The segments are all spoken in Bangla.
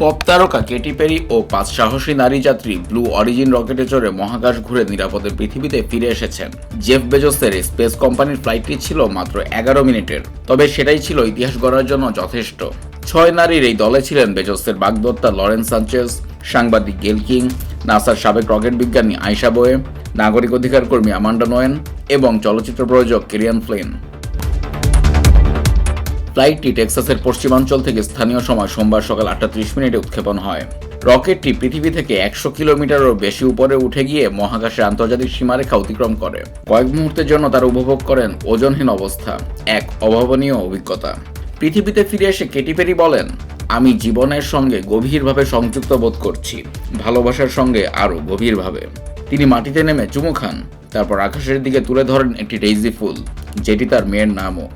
পপ তারকা কেটি পেরি ও পাঁচ সাহসী নারী যাত্রী ব্লু অরিজিন রকেটে চড়ে মহাকাশ ঘুরে নিরাপদে পৃথিবীতে ফিরে এসেছেন। জেফ বেজোসের স্পেস কোম্পানির ফ্লাইটটি ছিল মাত্র এগারো মিনিটের, তবে সেটাই ছিল ইতিহাস গড়ার জন্য যথেষ্ট। ছয় নারীর এই দলে ছিলেন বেজোসের বাগদত্তা লরেন্স সানচেস সাংবাদিক গেল কিং, নাসার সাবেক রকেট বিজ্ঞানী আয়শা বোয়ে, নাগরিক অধিকার কর্মী আমান্ডা নোয়েন এবং চলচ্চিত্র প্রযোজক কেরিয়ান ফ্লিন। ফ্লাইটটি টেক্সাসের পশ্চিমাঞ্চল থেকে স্থানীয় সময় সোমবার সকাল আটটা ত্রিশ মিনিটে উৎক্ষেপণ হয়। রকেটটি পৃথিবী থেকে একশো কিলোমিটারও বেশি উপরে উঠে গিয়ে মহাকাশের আন্তর্জাতিক সীমারেখা অতিক্রম করে। কয়েক মুহূর্তের জন্য তারা উপভোগ করেন ওজনহীন অবস্থা, এক অভাবনীয় অভিজ্ঞতা। পৃথিবীতে ফিরে এসে কেটি পেরি বলেন, আমি জীবনের সঙ্গে গভীরভাবে সংযুক্ত বোধ করছি, ভালোবাসার সঙ্গে আরও গভীরভাবে। তিনি মাটিতে নেমে চুমু খান, তারপর আকাশের দিকে তুলে ধরেন একটি ডেইজি ফুল, যেটি তার মেয়ের নামও।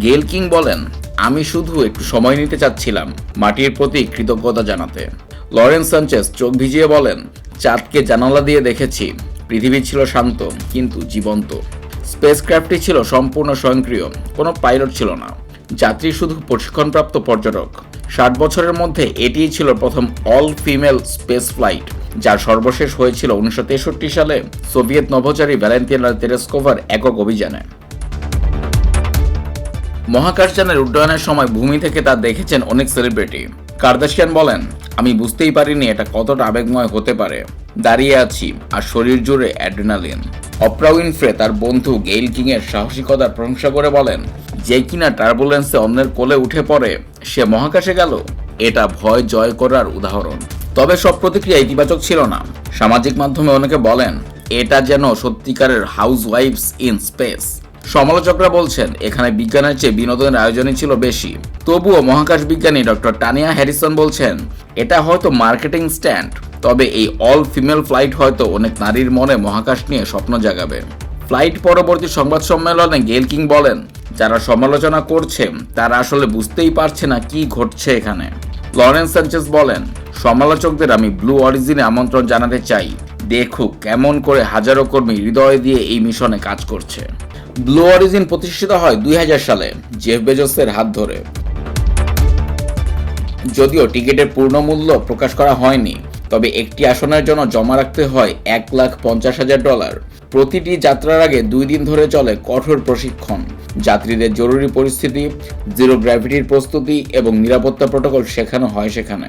গেল কিং বলেন, আমি শুধু একটু সময় নিতে চাচ্ছিলাম, মাটির প্রতি কৃতজ্ঞতা জানাতে। লরেন্স সানচেস চোখ ভিজিয়ে বলেন, চাঁদকে জানালা দিয়ে দেখেছি, পৃথিবী ছিল শান্ত, কিন্তু জীবন্ত। স্পেসক্রাফটটি ছিল সম্পূর্ণ স্বয়ংক্রিয়, কোনো পাইলট ছিল না। যাত্রী শুধু প্রশিক্ষণপ্রাপ্ত পর্যটক। ষাট বছরের মধ্যে এটিই ছিল প্রথম অল ফিমেল স্পেস ফ্লাইট, যার সর্বশেষ হয়েছিল উনিশশো তেষট্টি সালে সোভিয়েত নভোচারী ভ্যালেন্টিনা তেরেস্কোভার একক অভিযানে। মহাকাশযানের উড্ডয়নের সময় ভূমি থেকে তা দেখেছেন অনেক সেলিব্রিটি কার্দাশিয়ান বলেন, আমি বুঝতেই পারিনি এটা কতটা আবেগময় হতে পারে। দাঁড়িয়ে আছি আর শরীর জুড়ে অ্যাড্রিনালিন অপ্রা উইনফ্রে তার বন্ধু গেইল কিং এর সাহসিকতার প্রশংসা করে বলেন, যে কিনা টার্বুলেন্সে অন্যের কোলে উঠে পড়ে, সে মহাকাশে গেল। এটা ভয় জয় করার উদাহরণ। তবে সব প্রতিক্রিয়া ইতিবাচক ছিল না। সামাজিক মাধ্যমে অনেকে বলেন, এটা যেন সত্যিকারের হাউস ওয়াইফস ইন স্পেস সমালোচকরা বলছেন, এখানে বিজ্ঞানের চেয়ে বিনোদনের আয়োজনই ছিল বেশি। তবুও মহাকাশ বিজ্ঞানী ডক্টর টানিয়া হ্যারিসন বলছেন, এটা হয়তো মার্কেটিং স্ট্যান্ড, তবে এই অল ফিমেল ফ্লাইট হয়তো অনেক নারীর মনে মহাকাশ নিয়ে স্বপ্ন জাগাবে। ফ্লাইট পরবর্তী সংবাদ সম্মেলনে গেল কিং বলেন, যারা সমালোচনা করছে, তারা আসলে বুঝতেই পারছে না কি ঘটছে এখানে। লরেন্স সানচেস বলেন, সমালোচকদের আমি ব্লু অরিজিনে আমন্ত্রণ জানাতে চাই। দেখুক কেমন করে হাজারো কর্মী হৃদয় দিয়ে এই মিশনে কাজ করছে। ব্লু অরিজিন প্রতিষ্ঠিত হয় দুই হাজার সালে জেফ বেজসের হাত ধরে। যদিও টিকিটের পূর্ণ মূল্য প্রকাশ করা হয়নি, তবে একটি আসনের জন্য জমা রাখতে হয় এক লাখ পঞ্চাশ হাজার ডলার। প্রতিটি যাত্রার আগে দুই দিন ধরে চলে কঠোর প্রশিক্ষণ। যাত্রীদের জরুরি পরিস্থিতি জিরো গ্র্যাভিটির প্রস্তুতি এবং নিরাপত্তা প্রোটোকল শেখানো হয় সেখানে।